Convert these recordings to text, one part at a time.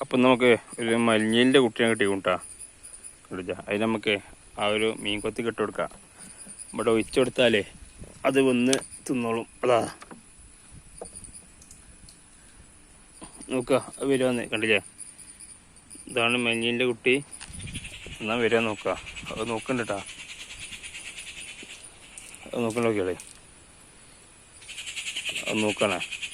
അപ്പം നമുക്ക് ഒരു മലിഞ്ഞീലിന്റെ കുട്ടിയെ കിട്ടി കൂട്ടാ വിളിച്ച അതിന് നമുക്ക് ആ ഒരു മീൻ കൊത്തി കെട്ടി കൊടുക്കാം. ഇവിടെ ഒഴിച്ചു കൊടുത്താലേ അത് വന്ന് തിന്നോളും. അതാ. നോക്കുക അത് വരുവാന്ന് കണ്ടില്ലേ? ഇതാണ് മഞ്ഞീന്റെ കുട്ടി. എന്നാൽ വരാൻ നോക്കുക അത് നോക്കണ്ട കേട്ടാ. അത് നോക്കണ്ട നോക്കിയാളേ അത് നോക്കണേ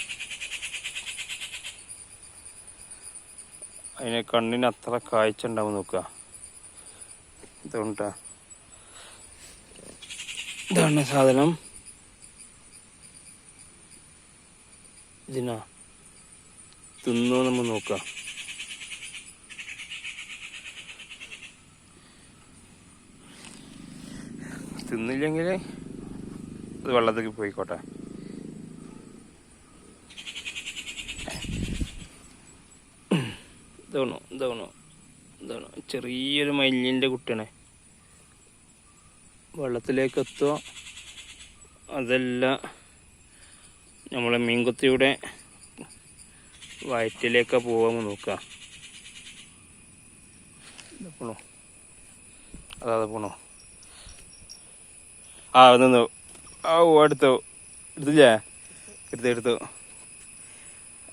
അതിന് കണ്ണിന് അത്ര കാഴ്ച ഉണ്ടാവും നോക്കുക. ഇതുകൊണ്ടാ. ഇതാണ് സാധനം. ഇതിനാ. തിന്നോ നമ്മൾ നോക്കാം തിന്നില്ലെങ്കിൽ അത് വെള്ളത്തേക്ക് പോയിക്കോട്ടെ. ഇതാണോ ഇതാണോ ഇതാണ്. ചെറിയൊരു മല്ലിന്റെ കുട്ടിയാണ്. വെള്ളത്തിലേക്ക് എത്തുക അതല്ല നമ്മളെ മീൻകുത്തിയുടെ വയറ്റിലേക്ക് പോകാൻ നോക്കുക പോണോ? അതാ പോണോ? ആ നിന്നു ആ അടുത്തോ എടുത്തില്ലേ? എടുത്തു എടുത്തു.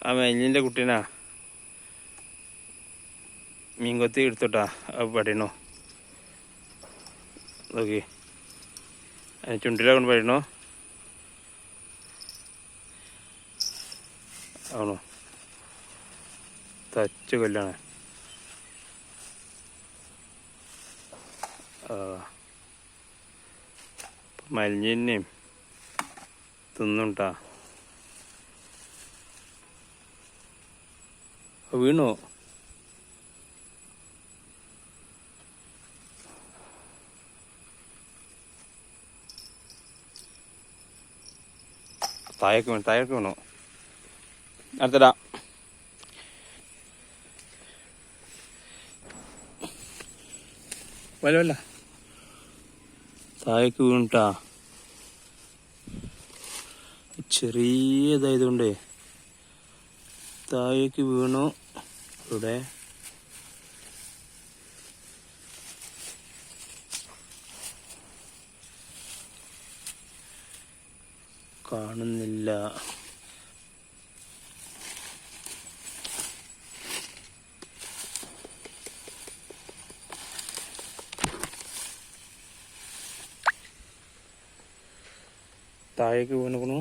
ആ മഞ്ഞിന്റെ കുട്ടീനാ. മീൻകൊത്തി എടുത്തോട്ടാ. പടയണോ. നോക്കി. അതിന് ചുണ്ടില കൊണ്ട് പടയണോ. ആണോ? തച്ച് കൊല്ലാണ്. മലിഞ്ഞിനെയും തിന്നുണ്ടാ വീണോ? താഴേക്ക് വീണു താഴേക്ക് വീണു അടുത്തടാ. വല്ല വല്ല താഴേക്ക് വീണിട്ടാ. ചെറിയതായതുകൊണ്ടേ താഴേക്ക് വീണു. ഇവിടെ. കാണുന്നില്ല. താഴേക്ക് വീണുക്കണു.